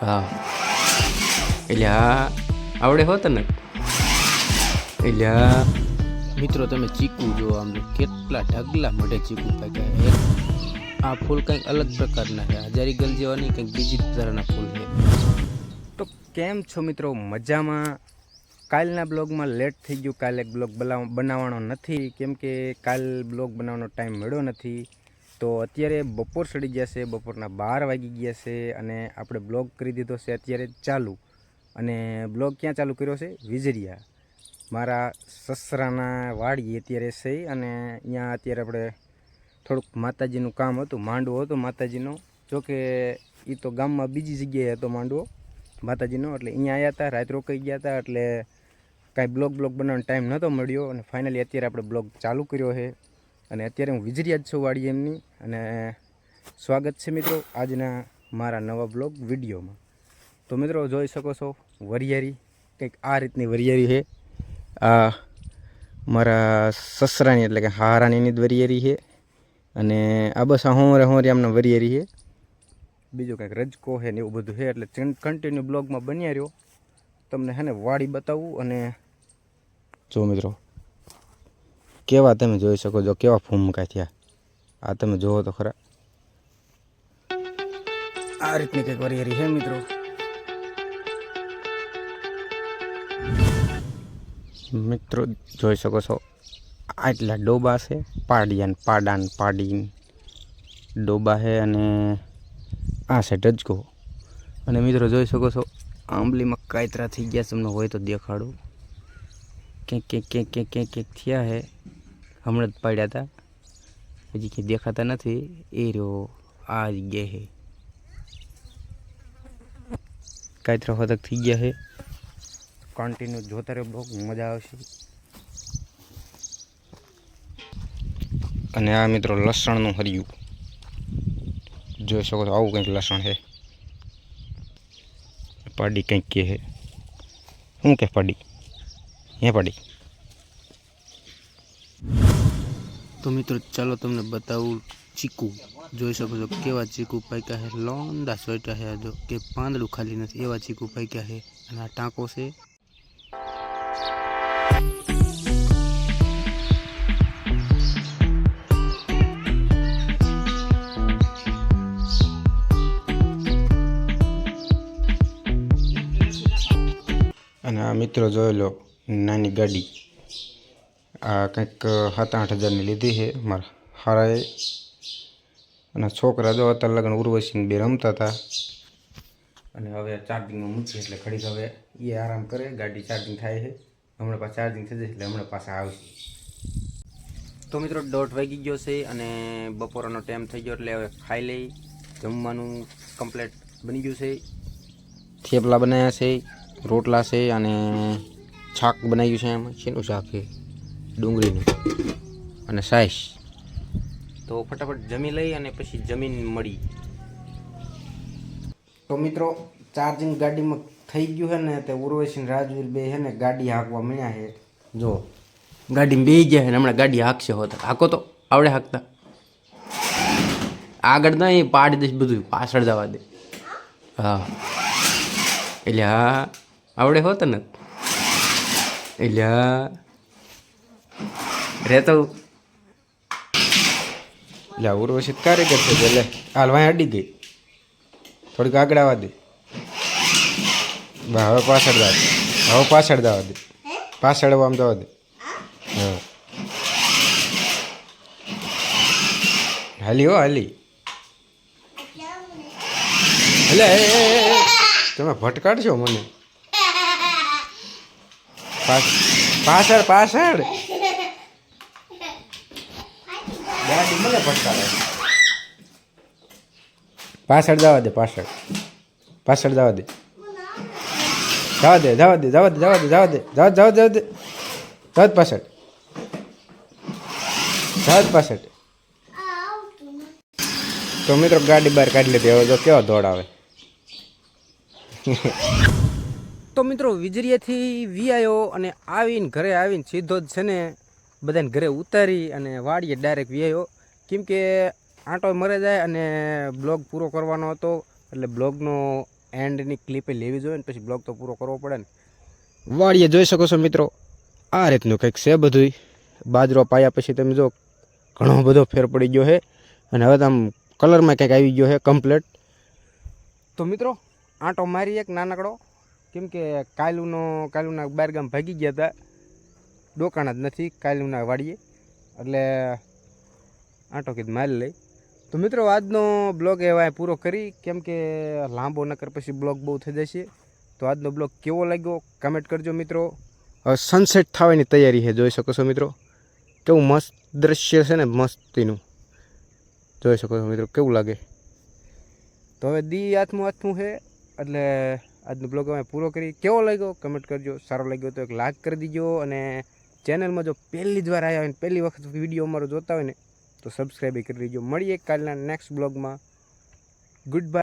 હા. એટલે હા આવડે હો તને? એટલે હા. મિત્રો તમે ચીકુ જો આમ કેટલા ઢગલા મોઢે ચીકુ પાક્યા આ ફૂલ કંઈક અલગ પ્રકારના છે. હજારી ગલ જેવા નહીં કંઈક બીજી પ્રકારના તરહના ફૂલ છે. તો કેમ છો મિત્રો? મજામાં? કાલના બ્લોગમાં લેટ થઈ ગયું. કાલે બ્લોગ બનાવવાનો નથી. કેમ કે કાલ બ્લોગ બનાવવાનો ટાઈમ મળ્યો નથી. તો અત્યારે બપોર સડી ગયા છે, બપોરના બાર વાગી ગયા છે અને આપણે બ્લોગ કરી દીધો છે અત્યારે ચાલુ. અને બ્લોગ ક્યાં ચાલુ કર્યો છે? વિજરિયા. મારા સસરાના વાડી અત્યારે છે અને અહીંયા અત્યારે આપણે થોડુંક માતાજીનું કામ હતું, માંડવો હતો માતાજીનો. જોકે એ તો ગામમાં બીજી જગ્યાએ હતો માંડવો માતાજીનો, એટલે અહીંયા આવ્યા હતા રાત રોકાઈ ગયા હતા એટલે કાંઈ બ્લોગ બ્લોગ બનાવવાનો ટાઈમ નહોતો મળ્યો અને ફાઇનલી અત્યારે આપણે બ્લોગ ચાલુ કર્યો છે. અને અત્યારે હું વિજરિયા જ છું વાડી એમની. અને સ્વાગત છે મિત્રો આજના મારા નવા બ્લોગ વિડીયોમાં. તો મિત્રો જોઈ શકો છો, વરિયારી, કંઈક આ રીતની વરિયારી છે. આ મારા સસરાની એટલે કે હારાનીની જ વરિયારી છે. અને આ બસ હોંરે હોંરે આમના વરિયારી છે. બીજું કંઈક રજકો છે ને એવું બધું છે. એટલે કન્ટિન્યુ બ્લોગમાં બન્યા રહ્યો. તમને હે ને વાડી બતાવું અને જો મિત્રો, કેવા તમે જોઈ શકો છો, કેવા ફૂમકા થયા. આ તમે જોવો તો ખરા. આ રીતની કંઈક વરિયારી છે મિત્રો? મિત્રો જોઈ શકો છો આટલા ડોબા છે પાડિયાન પાડાન પાડીન ડોબા છે અને આ છે ડચકો અને મિત્રો જોઈ શકો છો આંબલીમાં કાયતરા થઈ ગયા તમને હોય તો દેખાડું. ક્યાંક ક્યાંક ક્યાંક ક્યાંક ક્યાંક ક્યાંક થયા છે. હમણાં જ પાડ્યા હતા. હજી ક્યાંય દેખાતા નથી, એ રહ્યો આ જગ્યાએ છે કાયતરા ફતક થઈ ગયા છે કન્ટિન્યુ જોતા રહ્યો બ્લોગ, મજા આવશે. અને આ મિત્રો લસણનું હરિયું. જોઈ શકો છો, આવું કંઈક લસણ છે પાડી કંઈક કે છે શું કે પાડી? હે પાડી? તો મિત્રો, ચાલો તમને બતાવું ચીકુ. જોઈ શકો છો કેવા ચીકુ પાક્યા છે લોંદા સોટા છે જો, કે પાંદડું ખાલી નથી, એવા ચીકુ પાક્યા છે અને આ ટાંકો છે. અને આ મિત્રો જોયેલો નાની ગાડી. આ કંઈક સાત આઠ હજારની લીધી છે મારા હારાએ. અને છોકરા જો અત્યારે લગ્ન ઉર્વશીને બે રમતા હતા. અને હવે ચાર્જિંગમાં મૂકી એટલે ખડીક હવે એ આરામ કરે, ગાડી ચાર્જિંગ થાય છે. હમણાં પાછા ચાર્જિંગ થઈ જશે એટલે હમણાં પાછા આવશે. તો મિત્રો દોઢ વાગી ગયો છે અને બપોરનો ટાઈમ થઈ ગયો એટલે હવે ખાઈ લઈ, જમવાનું કમ્પ્લેટ બની ગયું છે. થેપલા બનાવ્યા છે, રોટલા છે અને શાક બનાવ્યું છે એમાં. શેનું શાક છે? ડુંગળીનું અને સાઈસ. તો ફટાફટ જમી લઈ અને પછી જમીન મળી. તો મિત્રો ચાર્જિંગ ગાડીમાં થઈ ગયું છે ને, તે ઉર્વશી રાજવીર બે છે ને, ગાડી હાંકવા મળ્યા છે. જો, ગાડીમાં બે ગયા છે હમણાં ગાડી હાંકશે હોત હાકો તો, આવડે હાંકતા. આગળ ના એ પાડી દઈશ બધું પાછળ જવા દે. હા. એટલે હા, આવડે હોત ને. એટલે હા. રહેતો? એટલે ઉર્વશિત કારીગર છે એટલે હાલ વાંય અડી ગઈ. થોડીક આગળ આવવા દે. હવે પાછળ દાવ દે હવે પાછળ દાવા દે. પાછળ આમ જવા દે. હા? હાલી હો હાલી. એટલે તમે ભટકાડશો મને? પાછળ પાછળ. ગાડી મને ભટકાડે પાછળ જવા દે પાછળ. પાછળ જવા દે. જવા દે જવા દે જવા દે જવા દે જવા દે જવા જવા જવા દે. જવા જ પાછળ. જવા જ પાછળ. તો મિત્રો ગાડી બહાર કાઢી લીધી હવે જો કેવો દોડ આવે. તો મિત્રો વીજળીએથી વી આવ્યો અને આવીને ઘરે આવીને સીધો જ છે ને બધાને ઘરે ઉતારી અને વાડીએ ડાયરેક્ટ વ્યાયો. કેમ કે આંટો મરે જાય અને બ્લોગ પૂરો કરવાનો હતો, એટલે બ્લોગનો એન્ડની ક્લિપે લેવી જોઈએ ને પછી બ્લોગ તો પૂરો કરવો પડે ને. વાડીએ જોઈ શકો છો મિત્રો, આ રીતનું કંઈક છે બધું બાજરો પાયા પછી તમે જો ઘણો બધો ફેર પડી ગયો છે. અને હવે તો આમ કલરમાં કંઈક આવી ગયો છે કમ્પ્લેટ તો મિત્રો, આંટો મારી એક નાનકડો, કેમ કે કાલુનો, કાલુના બારગામ ભાગી ગયા હતા. ડોકાણા જ નથી, કાલુના વાડીએ. એટલે આંટો કીધું મારી લઈ. તો મિત્રો, આજનો બ્લોગ એવા પૂરો કરી. કેમ કે લાંબો નકર પછી બ્લોગ બહુ થઈ જશે. તો આજનો બ્લોગ કેવો લાગ્યો કમેન્ટ કરજો મિત્રો. સનસેટ થવાની તૈયારી છે, જોઈ શકો છો મિત્રો. કેવું મસ્ત દ્રશ્ય છે ને, મસ્તીનું. જોઈ શકો છો મિત્રો, કેવું લાગે. તો હવે દી હાથમાં હાથમાં છે, એટલે આજનો બ્લોગ અમે પૂરો કરી. કેવો લાગ્યો કમેન્ટ કરજો. સારો લાગ્યો તો એક લાઈક કરી દીજો અને ચેનલમાં જો પહેલી જ વાર આવ્યા હોય ને પહેલી વખત વીડિયો અમારો જોતા હોય ને, તો સબસ્ક્રાઈબ કરી દેજો. મળીએ કાલના નેક્સ્ટ બ્લોગમાં ગુડ બાય